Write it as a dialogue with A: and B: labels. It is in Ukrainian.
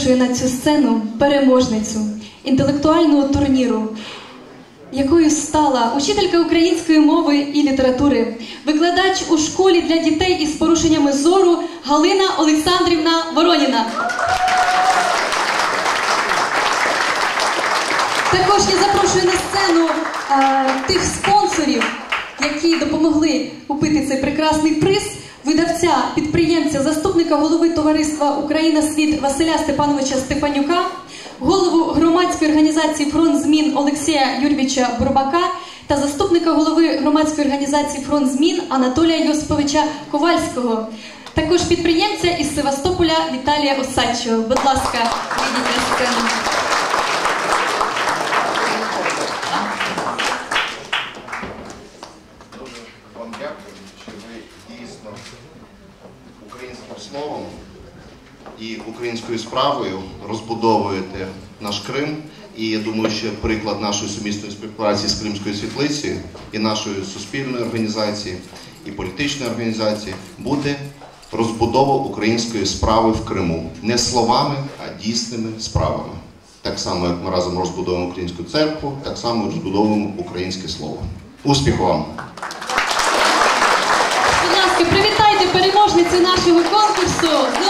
A: Запрошую на цю сцену переможницю інтелектуального турніру, якою стала учителька української мови і літератури, викладач у школі для дітей із порушеннями зору Галина Олександрівна Вороніна. Також я запрошую на сцену е, тих спонсорів, які допомогли купити цей прекрасний приз. Видавця, підприємця, заступника голови товариства Україна Світ Василя Степановича Стефанюка, голову громадської організації Фронт змін Олексія Юрвіча Бурбака та заступника голови громадської організації Фронт змін Анатолія Йосиповича Ковальського. Також підприємця із Севастополя Віталія Осадчого. Будь ласка, вийдіть
B: дійсно українським словом і українською справою розбудовуєте наш Крим. І я думаю, що приклад нашої сумісної співпраці з Кримською світлицею і нашої суспільної організації і політичної організації буде розбудова української справи в Криму не словами, а дійсними справами. Так само, як ми разом розбудовуємо українську церкву, так само розбудовуємо українське слово. Успіху вам!
A: Переможницю нашого конкурсу.